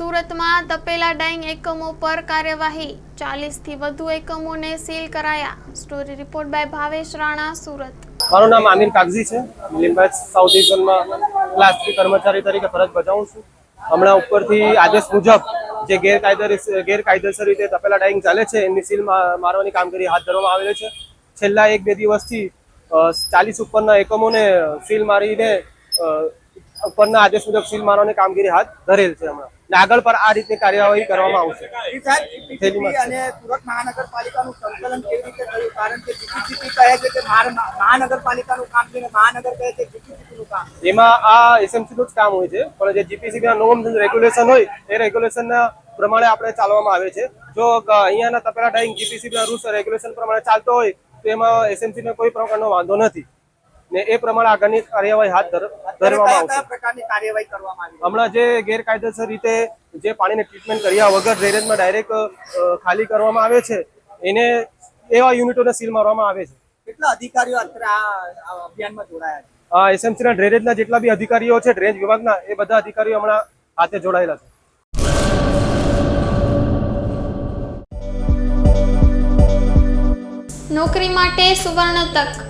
સુરતમાં તપેલા ડાઈંગ એકમો પર કાર્યવાહી. ચાલીસથી વધુ એકમોને સીલ કરાયા. Story report by Bhavesh Rana, Surat. મારું નામ આમિર કાગઝી છે. લિંબાયત સાઉથ ઝોનમાં ક્લાસ થ્રી કર્મચારી તરીકે ફરજ બજાવું છું. હમણાં ઉપરથી આદેશ મુજબ જે ગેરકાયદેસર ગેરકાયદેસર રીતે તપેલા ડાઈંગ ચાલે છે, એમની સીલ મારવાની કામગીરી હાથ ધરવામાં આવેલી છે. છેલ્લા એક બે દિવસથી ચાલીસ ઉપરના એકમોને સીલ મારીને ઉપરના આદેશ મુજબ સીલ મારવાની કામગીરી હાથ ધરેલ છે હમણાં. આગળ પર આ રીતની કાર્યવાહી કરવામાં આવશે. અને સુરત મહાનગરપાલિકાનું સંકલન કેવી રીતે થયું? કારણ કે જીપીસીપી કહે છે કે મહાનગરપાલિકાનું કામ છે મહાનગર કહે છે જીપીસીપીનું કામ. એમાં આ એસએમસી નું જ કામ હોય છે પણ જે જીપીસી ના નોર્મ્સ રેગ્યુલેશન હોય એ રેગ્યુલેશન પ્રમાણે આપણે ચાલવામાં આવે છે. જો અહીંયાના તપેલા ડાઈંગ જીપીસી ના રૂલ્સ રેગ્યુલેશન પ્રમાણે ચાલતો હોય તો એમાં એસએમસી ને કોઈ પ્રકારનો વાંધો નથી. ને એ પ્રમાણે આગળની કાર્યવાહી હાથ ધરવામાં આવશે. કયા પ્રકારની કાર્યવાહી કરવામાં આવી? હમણાં જે ગેરકાયદેસર રીતે જે પાણીને ટ્રીટમેન્ટ કર્યા વગર ડ્રેનેજમાં ડાયરેક્ટ ખાલી કરવામાં આવે છે એને એવા યુનિટોને સીલ મારવામાં આવે છે. કેટલા અધિકારીઓ અત્યારે આ આ અભિયાનમાં જોડાયા છે? આ એસએમસી ના ડ્રેનેજના જેટલા બી અધિકારીઓ છે ડ્રેનેજ વિભાગના એ બધા અધિકારીઓ હમણાં હાથે જોડાયેલા છે. નોકરી માટે સુવર્ણ તક.